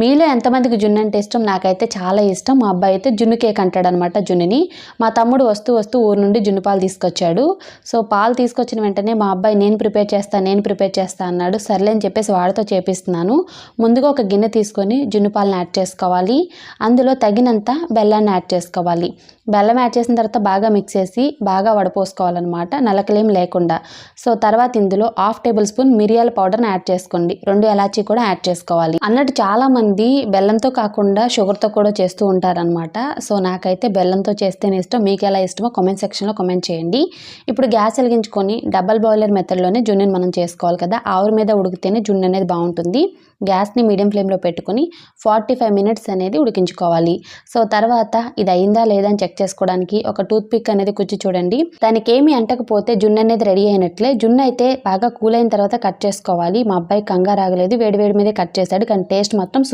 మీలో ఎంతమందికి జున్ను అంటే ఇష్టం? నాకైతే చాలా ఇష్టం. మా అబ్బాయి అయితే జున్ను కేక్ అంటాడు అనమాట జున్నుని. మా తమ్ముడు వస్తూ వస్తూ ఊరు నుండి జున్ను పాలు తీసుకొచ్చాడు. సో పాలు తీసుకొచ్చిన వెంటనే మా అబ్బాయి నేను ప్రిపేర్ చేస్తాను నేను ప్రిపేర్ చేస్తాను అన్నాడు. సర్లే అని చెప్పేసి వాడితో చేపిస్తున్నాను. ముందుగా ఒక గిన్నె తీసుకొని జున్ను పాలను యాడ్ చేసుకోవాలి. అందులో తగినంత బెల్లాన్ని యాడ్ చేసుకోవాలి. బెల్లం యాడ్ చేసిన తర్వాత బాగా మిక్స్ చేసి బాగా వడపోసుకోవాలన్నమాట. నలకలేం లేకుండా. సో తర్వాత ఇందులో హాఫ్ టేబుల్ స్పూన్ మిరియాల పౌడర్ని యాడ్ చేసుకోండి. రెండు ఎలాచీ కూడా యాడ్ చేసుకోవాలి. అన్నట్టు చాలా మంది బెల్లంతో కాకుండా షుగర్తో కూడా చేస్తూ ఉంటారనమాట సో నాకైతే బెల్లంతో చేస్తేనే ఇష్టం. మీకు ఎలా ఇష్టమో కామెంట్ సెక్షన్లో కామెంట్ చేయండి. ఇప్పుడు గ్యాస్ వెలిగించుకొని డబల్ బాయిలర్ మెథడ్లోనే జున్నుని మనం చేసుకోవాలి కదా. ఆవిరి మీద ఉడికితేనే జున్ను అనేది బాగుంటుంది. గ్యాస్ని మీడియం ఫ్లేమ్లో పెట్టుకొని ఫార్టీ ఫైవ్ మినిట్స్ అనేది ఉడికించుకోవాలి. సో తర్వాత ఇది అయిందా లేదా అని చెక్ చేసుకోవడానికి ఒక టూత్ పిక్ అనేది కుచ్చి చూడండి. దానికి ఏమి అంటకపోతే జున్ను అనేది రెడీ అయినట్లే. జున్ను అయితే బాగా కూల్ అయిన తర్వాత కట్ చేసుకోవాలి. మా అబ్బాయి కంగారు ఆగలేదు. వేడి వేడి మీదే కట్ చేశాడు. కానీ టేస్ట్ మాత్రం